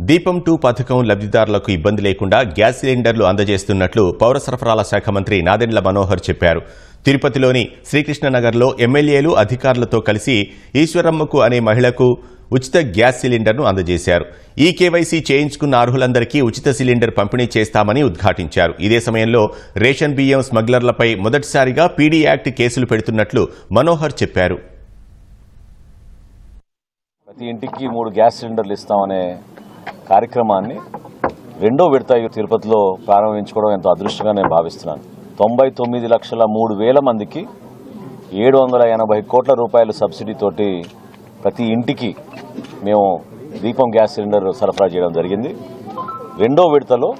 దీపం టూ పథకం లబ్ధిదారులకు ఇబ్బంది లేకుండా గ్యాస్ సిలిండర్లు అందజేస్తున్నట్లు పౌర సరఫరాల శాఖ మంత్రి నాదెండ్ల మనోహర్ చెప్పారు. తిరుపతిలోని శ్రీకృష్ణనగర్లో ఎమ్మెల్యేలు అధికారులతో కలిసి ఈశ్వరమ్మకు అనే మహిళకు ఉచిత గ్యాస్ సిలిండర్ను అందజేశారు. ఈ కేవైసీ చేయించుకున్న అర్హులందరికీ ఉచిత సిలిండర్ పంపిణీ చేస్తామని ఉద్ఘాటించారు. ఇదే సమయంలో రేషన్ బియ్యం స్మగ్లర్లపై మొదటిసారిగా పీడీ యాక్ట్ కేసులు పెడుతున్నట్లు మనోహర్ చెప్పారు. ప్రతి ఇంటికి మూడు గ్యాస్ సిలిండర్లు ఇస్తామనే కార్యక్రమాన్ని రెండో విడత తిరుపతిలో ప్రారంభించుకోవడం ఎంతో అదృష్టంగా నేను భావిస్తున్నాను. తొంభై తొమ్మిది లక్షల మూడు వేల మందికి ఏడు వందల ఎనభై కోట్ల రూపాయల సబ్సిడీతోటి ప్రతి ఇంటికి మేము దీపం గ్యాస్ సిలిండర్ సరఫరా చేయడం జరిగింది. రెండో విడతలో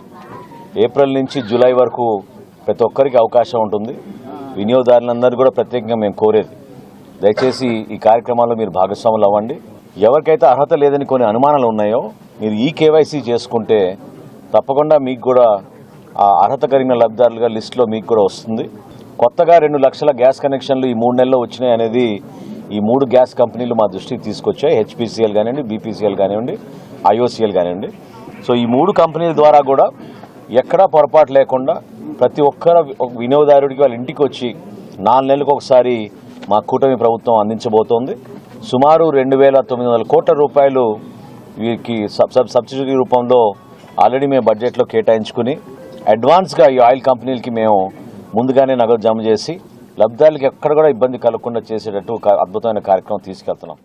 ఏప్రిల్ నుంచి జూలై వరకు ప్రతి ఒక్కరికి అవకాశం ఉంటుంది. వినియోగదారులందరూ కూడా ప్రత్యేకంగా మేము కోరేది. దయచేసి ఈ కార్యక్రమాల్లో మీరు భాగస్వాములు అవ్వండి. ఎవరికైతే అర్హత లేదని కొన్ని అనుమానాలు ఉన్నాయో మీరు ఈ కేవైసీ చేసుకుంటే తప్పకుండా మీకు కూడా ఆ అర్హత కలిగిన లబ్ధిదారులుగా లిస్టులో మీకు కూడా వస్తుంది. కొత్తగా రెండు లక్షల గ్యాస్ కనెక్షన్లు ఈ మూడు నెలల్లో వచ్చినాయి అనేది ఈ మూడు గ్యాస్ కంపెనీలు మా దృష్టికి తీసుకొచ్చాయి. హెచ్పిసిఎల్ కానివ్వండి బీపీసీఎల్ కానివ్వండి ఐఓసీఎల్ కానివ్వండి. సో ఈ మూడు కంపెనీల ద్వారా కూడా ఎక్కడా పొరపాటు లేకుండా ప్రతి ఒక్కరు వినియోగదారుడికి వాళ్ళ ఇంటికి వచ్చి నాలుగు నెలలకు ఒకసారి మా కూటమి ప్రభుత్వం అందించబోతోంది. సుమారు రెండు వేల తొమ్మిది వందల కోట్ల రూపాయలు వీరికి సబ్ సబ్ సబ్సిడీ రూపంలో ఆల్రెడీ మేము బడ్జెట్లో కేటాయించుకుని అడ్వాన్స్గా ఈ ఆయిల్ కంపెనీలకి మేము ముందుగానే నగదు జమ చేసి లబ్ధాలకు ఎక్కడ కూడా ఇబ్బంది కలగకుండా చేసేటట్టు అద్భుతమైన కార్యక్రమం తీసుకెళ్తున్నాం.